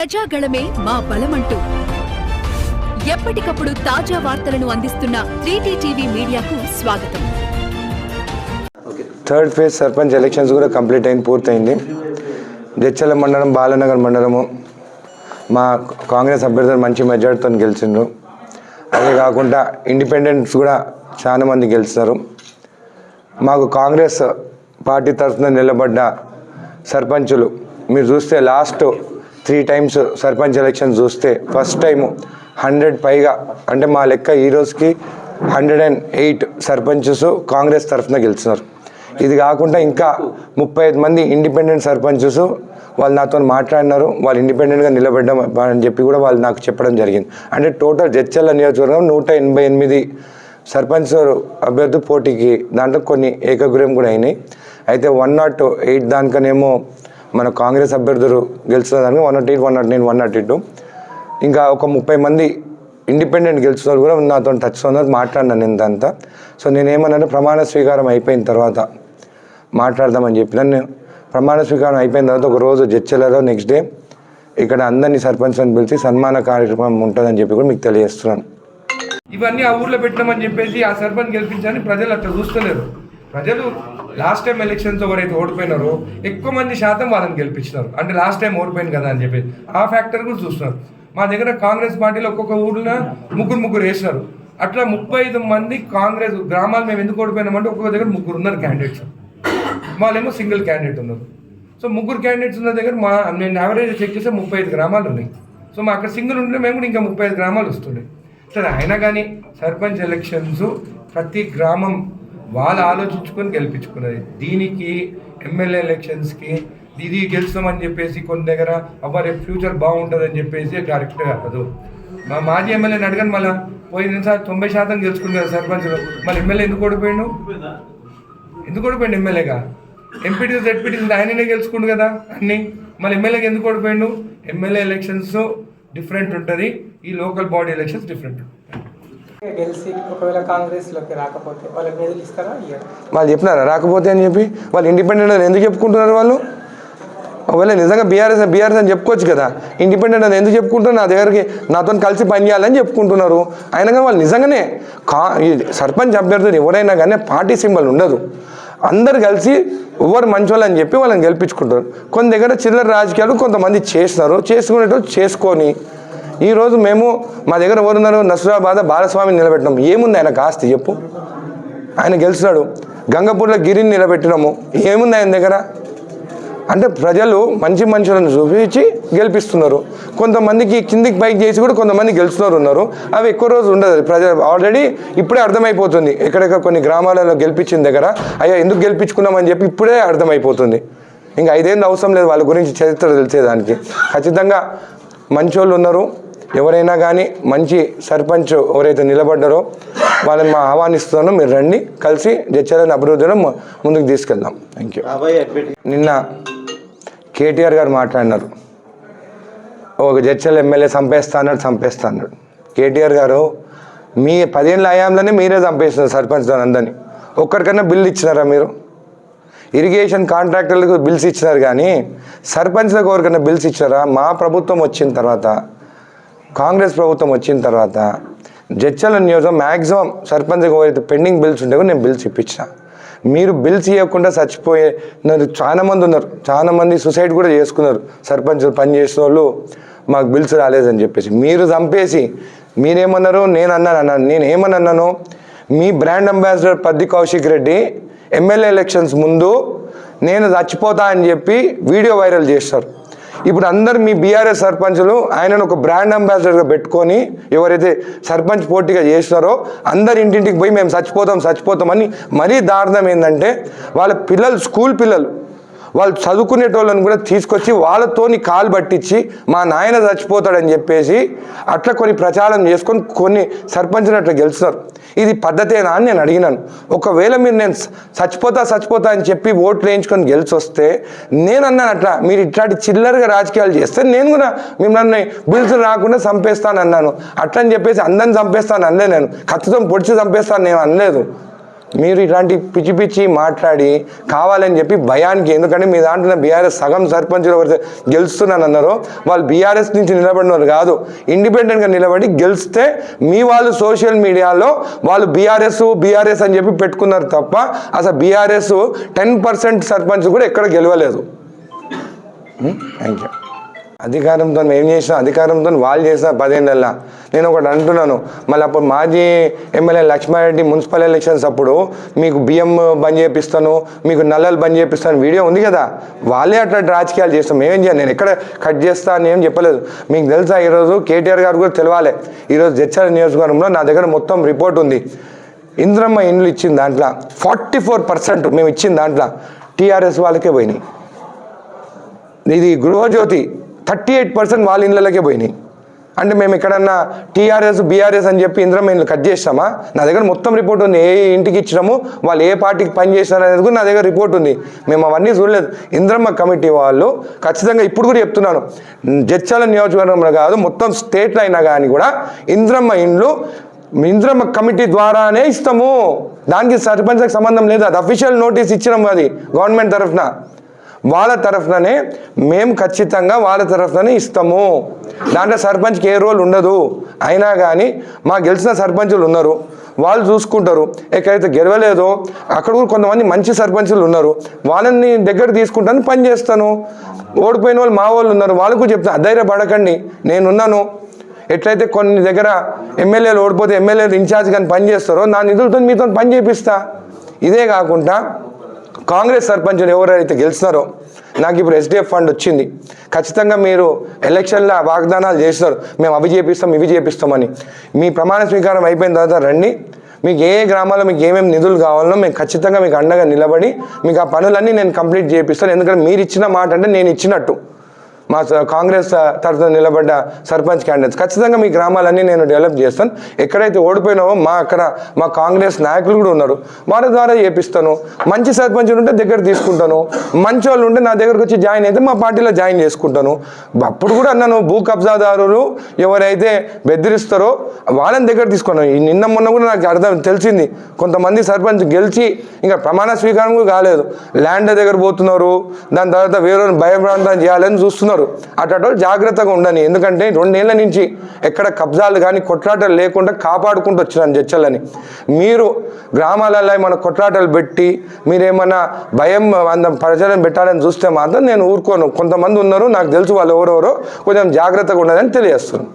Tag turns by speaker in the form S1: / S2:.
S1: ప్రజాగళమే మా బలమంటూ. ఎప్పటికప్పుడు తాజా వార్తలను అందిస్తున్న త్రీటీ టీవీ మీడియాకు స్వాగతం.
S2: థర్డ్ ఫేజ్ సర్పంచ్ ఎలక్షన్స్ కూడా కంప్లీట్ అయింది పూర్తయింది. జడ్చల మండలం బాలనగర్ మండలము మా కాంగ్రెస్ అభ్యర్థులు మంచి మెజార్టీతో గెలిచిండ్రు. అదే కాకుండా ఇండిపెండెంట్స్ కూడా చాలా మంది గెలుస్తారు మాకు కాంగ్రెస్ పార్టీ తరఫున నిలబడ్డ సర్పంచులు మీరు చూస్తే last three times sarpanch election చూస్తే ఫస్ట్ టైము హండ్రెడ్ పైగా అంటే మా లెక్క ఈ రోజుకి hundred and eight sarpanches Congress తరఫున గెలుస్తున్నారు ఇది కాకుండా ఇంకా ముప్పై ఐదు మంది ఇండిపెండెంట్ సర్పంచెస్ వాళ్ళు నాతో మాట్లాడినారు. వాళ్ళు ఇండిపెండెంట్గా నిలబడ్డం అని చెప్పి కూడా వాళ్ళు నాకు చెప్పడం జరిగింది. అంటే టోటల్ జడ్చల్ల నియోజకవర్గం నూట ఎనభై ఎనిమిది సర్పంచ్ అభ్యర్థి పోటీకి దాంట్లో కొన్ని ఏకగ్రహం కూడా అయినాయి. అయితే వన్ నాట్ ఎయిట్ దానికనేమో మన కాంగ్రెస్ అభ్యర్థులు గెలుస్తున్నదానికి one nought eight one nought nine one nought eight ఇంకా ఒక ముప్పై మంది ఇండిపెండెంట్ గెలుస్తున్నారు కూడా నాతో టచ్ ఉన్నారు మాట్లాడినాను నేను అంతా సో నేనేమన్నాను ప్రమాణ స్వీకారం అయిపోయిన తర్వాత మాట్లాడదామని చెప్పి నేను. ప్రమాణ స్వీకారం అయిపోయిన తర్వాత ఒక రోజు జడ్చెలలో నెక్స్ట్ డే ఇక్కడ అందరినీ సర్పంచ్లను పిలిచి సన్మాన కార్యక్రమం ఉంటుందని చెప్పి కూడా మీకు తెలియజేస్తున్నాను.
S3: ఇవన్నీ ఆ ఊర్లో పెట్టినామని చెప్పేసి ఆ సర్పంచ్ గెలిపించాలని ప్రజలు అట్లా చూస్తలేరు. ప్రజలు లాస్ట్ టైం ఎలక్షన్స్ ఎవరైతే ఓడిపోయినారో ఎక్కువ మంది శాతం వాళ్ళని గెలిపించినారు. అంటే లాస్ట్ టైం ఓడిపోయింది కదా అని చెప్పి ఆ ఫ్యాక్టర్ కూడా చూస్తున్నారు. మా దగ్గర కాంగ్రెస్ పార్టీలో ఒక్కొక్క ఊర్లో ముగ్గురు ముగ్గురు వేసినారు. అట్లా ముప్పై ఐదు మంది కాంగ్రెస్ గ్రామాలు మేము ఎందుకు ఓడిపోయినామంటే ఒక్కొక్క దగ్గర ముగ్గురు ఉన్నారు క్యాండిడేట్స్ వాళ్ళేమో సింగిల్ క్యాండిడేట్ ఉన్నారు. సో ముగ్గురు క్యాండిడేట్స్ ఉన్న దగ్గర మా నేను యావరేజ్ చెక్ చేస్తే ముప్పై ఐదు గ్రామాలు ఉన్నాయి. సో మా అక్కడ సింగిల్ ఉంటే మేము కూడా ఇంకా ముప్పై ఐదు గ్రామాలు వస్తుండే సరే అయినా కానీ సర్పంచ్ ఎలక్షన్స్ ప్రతి గ్రామం వాళ్ళు ఆలోచించుకొని గెలిపించుకున్నది. దీనికి ఎమ్మెల్యే ఎలక్షన్స్కి ఇది గెలుస్తామని చెప్పేసి కొన్ని దగ్గర అబ్బా రేపు ఫ్యూచర్ బాగుంటుందని చెప్పేసి కరెక్ట్ కాదు మా మాజీ ఎమ్మెల్యేని అడగను మళ్ళీ. పోయిన సార్ తొంభై శాతం గెలుచుకున్నారు సర్పంచ్ మళ్ళీ ఎమ్మెల్యే ఎందుకు ఓడిపోయిండు? ఎందుకు ఓడిపోయిండు ఎమ్మెల్యేగా? ఎంపీటీ జెడ్పీటీ ఆయననే గెలుచుకుండు కదా అన్ని. మళ్ళీ ఎమ్మెల్యేకి ఎందుకు ఓడిపోయిండు? ఎమ్మెల్యే ఎలక్షన్స్ డిఫరెంట్ ఉంటుంది. ఈ లోకల్ బాడీ ఎలక్షన్స్ డిఫరెంట్ ఉంటుంది.
S4: గెలిచి ఒకవేళ కాంగ్రెస్లోకి రాకపోతే వాళ్ళకి నిధులు ఇస్తారా?
S2: వాళ్ళు చెప్పినారా? రాకపోతే అని చెప్పి వాళ్ళు ఇండిపెండెంట్ అని ఎందుకు చెప్పుకుంటున్నారు వాళ్ళు? ఒకవేళ నిజంగా బీఆర్ఎస్ బీఆర్ఎస్ అని చెప్పుకోవచ్చు కదా. ఇండిపెండెంట్ అని ఎందుకు చెప్పుకుంటున్నారు? నా దగ్గరికి నాతో కలిసి పనిచేయాలని చెప్పుకుంటున్నారు. అయినా కానీ వాళ్ళు నిజంగానే కా సర్పంచ్ అభ్యర్థులు ఎవరైనా కానీ పార్టీ సింబల్ ఉండదు. అందరు కలిసి ఎవరు మంచోళ్ళు అని చెప్పి వాళ్ళని గెలిపించుకుంటారు. కొన్ని దగ్గర చిల్లర రాజకీయాలు కొంతమంది చేస్తున్నారు చేసుకునేటప్పుడు చేసుకొని ఈరోజు మేము మా దగ్గర ఎవరున్నారు? నసురాబాద్ బాలస్వామిని నిలబెట్టినాం. ఏముంది ఆయన కాస్త చెప్పు. ఆయన గెలిచినాడు గంగపూర్లో గిరిని నిలబెట్టినాము. ఏముంది ఆయన దగ్గర? అంటే ప్రజలు మంచి మనుషులను చూపించి గెలిపిస్తున్నారు. కొంతమందికి కిందికి పైకి చేసి కూడా కొంతమంది గెలుస్తున్నారు ఉన్నారు. అవి ఎక్కువ రోజు ఉండదు. ప్రజలు ఆల్రెడీ ఇప్పుడే అర్థమైపోతుంది. ఎక్కడెక్కడ కొన్ని గ్రామాలలో గెలిపించిన దగ్గర అయ్యా ఎందుకు గెలిపించుకున్నామని చెప్పి ఇప్పుడే అర్థమైపోతుంది. ఇంకా ఐదేళ్ళు అవసరం లేదు వాళ్ళ గురించి చరిత్ర తెలిసేదానికి. ఖచ్చితంగా మంచోళ్ళు ఉన్నారు. ఎవరైనా కానీ మంచి సర్పంచ్ ఎవరైతే నిలబడ్డారో వాళ్ళని మా ఆహ్వానిస్తున్నాను మీరు రండి కలిసి జడ్చలని అభివృద్ధిలో ము- ముందుకు తీసుకెళ్దాం. థ్యాంక్ యూ నిన్న కేటీఆర్ గారు మాట్లాడినారు. ఒక జడ్చల్ ఎమ్మెల్యే చంపేస్తా అన్నాడు చంపేస్తా అన్నాడు. కేటీఆర్ గారు మీ పదిహేనుల హయాంలోనే మీరే చంపేస్తున్నారు సర్పంచ్ అందరినీ. ఒక్కరికన్నా బిల్లు ఇచ్చినారా మీరు? ఇరిగేషన్ కాంట్రాక్టర్లకు బిల్స్ ఇచ్చినారు కానీ సర్పంచ్లకు ఎవరికైనా బిల్స్ ఇచ్చారా మా ప్రభుత్వం వచ్చిన తర్వాత కాంగ్రెస్ ప్రభుత్వం వచ్చిన తర్వాత జడ్చల నియోజకం మ్యాక్సిమం సర్పంచ్కి ఎవరైతే పెండింగ్ బిల్స్ ఉంటే నేను బిల్స్ ఇప్పించిన. మీరు బిల్స్ ఇవ్వకుండా చచ్చిపోయే చాలామంది ఉన్నారు. చాలా మంది సూసైడ్ కూడా చేసుకున్నారు. సర్పంచ్ పని చేసిన వాళ్ళు మాకు బిల్స్ రాలేదని చెప్పేసి. మీరు చంపేసి మీరేమన్నారు నేను అన్నాను అన్నాను నేను ఏమని అన్నాను మీ brand ambassador Padi Kaushik Reddy MLA elections ముందు నేను చచ్చిపోతా అని చెప్పి వీడియో వైరల్ చేస్తారు. ఇప్పుడు అందరు మీ బీఆర్ఎస్ సర్పంచులు ఆయనను ఒక బ్రాండ్ అంబాసిడర్గా పెట్టుకొని ఎవరైతే సర్పంచ్ పోటీగా చేసినారో అందరి ఇంటింటికి పోయి మేము చచ్చిపోతాం చచ్చిపోతామని మరీ దారుణం ఏంటంటే వాళ్ళ పిల్లలు స్కూల్ పిల్లలు వాళ్ళు చదువుకునేటోళ్ళని కూడా తీసుకొచ్చి వాళ్ళతోని కాలు పట్టించి మా నాయన చచ్చిపోతాడని చెప్పేసి అట్లా కొన్ని ప్రచారం చేసుకొని కొన్ని సర్పంచ్ని అట్లా గెలుస్తున్నారు. ఇది పద్ధతేనా అని నేను అడిగినాను. ఒకవేళ మీరు నేను చచ్చిపోతా చచ్చిపోతా అని చెప్పి ఓట్లు వేయించుకొని గెలిచి వస్తే నేను అన్నాను అట్లా మీరు ఇట్లాంటి చిల్లరగా రాజకీయాలు చేస్తే నేను కూడా మిమ్మల్ని బిల్స్ రాకుండా చంపేస్తాను అన్నాను అట్లని చెప్పేసి అందరిని చంపేస్తాను అనలే నేను. కత్తితో పొడిచి చంపేస్తాను నేను అనలేదు. మీరు ఇలాంటి పిచ్చి పిచ్చి మాట్లాడి కావాలని చెప్పి భయానికి ఎందుకంటే మీ దాంట్లో బీఆర్ఎస్ సగం సర్పంచులు ఎవరు గెలుస్తున్నాను అన్నారో వాళ్ళు బీఆర్ఎస్ నుంచి నిలబడినారు కాదు. ఇండిపెండెంట్గా నిలబడి గెలిస్తే మీ వాళ్ళు సోషల్ మీడియాలో వాళ్ళు బీఆర్ఎస్ బీఆర్ఎస్ అని చెప్పి పెట్టుకున్నారు తప్ప అసలు బీఆర్ఎస్ టెన్ పర్సెంట్ సర్పంచ్ కూడా ఎక్కడ గెలవలేదు. Hmm? థ్యాంక్ యూ అధికారంతో ఏం చేసినా అధికారంతో వాళ్ళు చేసిన పదేళ్ళల్లా నేను ఒకటి అంటున్నాను. మళ్ళీ అప్పుడు మాజీ ఎమ్మెల్యే లక్ష్మారెడ్డి మున్సిపల్ ఎలక్షన్స్ అప్పుడు మీకు బియ్యం బంద్ చేపిస్తాను మీకు నల్లలు బంద్ చేపిస్తాను వీడియో ఉంది కదా. వాళ్ళే అట్లా రాజకీయాలు చేస్తాం మేమేం చేయాలి? నేను ఎక్కడ కట్ చేస్తా అని ఏం చెప్పలేదు. మీకు తెలుసా ఈరోజు కేటీఆర్ గారు కూడా తెలవాలి. ఈరోజు జడ్చల నియోజకవర్గంలో నా దగ్గర మొత్తం రిపోర్ట్ ఉంది. ఇంద్రమ్మ ఇండ్లు ఇచ్చిన దాంట్లో ఫార్టీ ఫోర్ పర్సెంట్ మేము ఇచ్చిన దాంట్లో టీఆర్ఎస్ వాళ్ళకే పోయినాయి. ఇది గృహజ్యోతి. థర్టీ ఎయిట్ పర్సెంట్ వాళ్ళ ఇళ్ళకే పోయినాయి. అంటే మేము ఎక్కడన్నా టీఆర్ఎస్ బీఆర్ఎస్ అని చెప్పి ఇంద్రమైన్లు కట్ చేస్తామా నా దగ్గర మొత్తం రిపోర్ట్ ఉంది. ఏ ఇంటికి ఇచ్చినాము వాళ్ళు ఏ పార్టీకి పని చేసినారు అనేది కూడా నా దగ్గర రిపోర్ట్ ఉంది. మేము అవన్నీ చూడలేదు. ఇంద్రమ్మ కమిటీ వాళ్ళు ఖచ్చితంగా ఇప్పుడు కూడా చెప్తున్నాను. జడ్చాల నియోజకవర్గంలో కాదు మొత్తం స్టేట్లో అయినా కానీ కూడా ఇంద్రమ్మ ఇండ్లు ఇంద్రమ్మ కమిటీ ద్వారానే ఇస్తాము. దానికి సర్పంచ్కి సంబంధం లేదు. అది అఫీషియల్ నోటీస్ ఇచ్చినాము అది గవర్నమెంట్ తరఫున. వాళ్ళ తరఫుననే మేము ఖచ్చితంగా వాళ్ళ తరఫుననే ఇస్తాము. దాంట్లో సర్పంచ్కి ఏ రోల్ ఉండదు. అయినా కానీ మా గెలిచిన సర్పంచులు ఉన్నారు. వాళ్ళు చూసుకుంటారు. ఎక్కడైతే గెలవలేదో అక్కడ కూడా కొంతమంది మంచి సర్పంచులు ఉన్నారు. వాళ్ళని దగ్గర తీసుకుంటాను పని చేస్తాను. ఓడిపోయిన వాళ్ళు మా వాళ్ళు ఉన్నారు. వాళ్ళకు కూడా చెప్తాను అధైర్యపడకండి నేనున్నాను. ఎట్లయితే కొన్ని దగ్గర ఎమ్మెల్యేలు ఓడిపోతే ఎమ్మెల్యేలు ఇన్ఛార్జ్ కానీ పని చేస్తారో నా నిధులతో మీతో పని చేపిస్తా. ఇదే కాకుండా కాంగ్రెస్ సర్పంచులు ఎవరైతే గెలిచినారో నాకు ఇప్పుడు ఎస్డిఎఫ్ ఫండ్ వచ్చింది. ఖచ్చితంగా మీరు ఎలక్షన్లో వాగ్దానాలు చేస్తున్నారు మేము అవి చేపిస్తాం ఇవి చేపిస్తామని. మీ ప్రమాణ స్వీకారం అయిపోయిన తర్వాత రండి. మీకు ఏ గ్రామాల్లో మీకు ఏమేమి నిధులు కావాలనో మేము ఖచ్చితంగా మీకు అండగా నిలబడి మీకు ఆ పనులన్నీ నేను కంప్లీట్ చేపిస్తాను. ఎందుకంటే మీరు ఇచ్చిన మాట అంటే నేను ఇచ్చినట్టు. మా స- కాంగ్రెస్ తరఫున నిలబడ్డ సర్పంచ్ క్యాండిడేట్స్ ఖచ్చితంగా మీ గ్రామాలన్నీ నేను డెవలప్ చేస్తాను. ఎక్కడైతే ఓడిపోయినావో మా అక్కడ మా కాంగ్రెస్ నాయకులు కూడా ఉన్నారు. వాళ్ళ ద్వారా చేపిస్తాను. మంచి సర్పంచులు ఉంటే దగ్గర తీసుకుంటాను. మంచి వాళ్ళు ఉంటే నా దగ్గరకు వచ్చి జాయిన్ అయితే మా పార్టీలో జాయిన్ చేసుకుంటాను. అప్పుడు కూడా అన్నాను భూ కబ్జాదారులు ఎవరైతే బెదిరిస్తారో వాళ్ళని దగ్గర తీసుకున్నాను. నిన్న మొన్న కూడా నాకు అర్థం తెలిసింది. కొంతమంది సర్పంచ్ గెలిచి ఇంకా ప్రమాణ స్వీకారం కూడా కాలేదు. ల్యాండ్ దగ్గర పోతున్నారు. దాని తర్వాత వేరే భయప్రాంతం చేయాలని చూస్తున్నారు. అటు జాగ్రత్తగా ఉండని ఎందుకంటే రెండేళ్ళ నుంచి ఎక్కడ కబ్జాలు కానీ కొట్లాటలు లేకుండా కాపాడుకుంటూ వచ్చినాను జడ్చలని మీరు గ్రామాలలో ఏమైనా కొట్లాటలు పెట్టి మీరేమన్నా భయం అందం ప్రజలను పెట్టాలని చూస్తే మాత్రం నేను ఊరుకోను. కొంతమంది ఉన్నారు నాకు తెలుసు వాళ్ళు ఎవరెవరో కొంచెం జాగ్రత్తగా ఉండదని తెలియజేస్తున్నాను.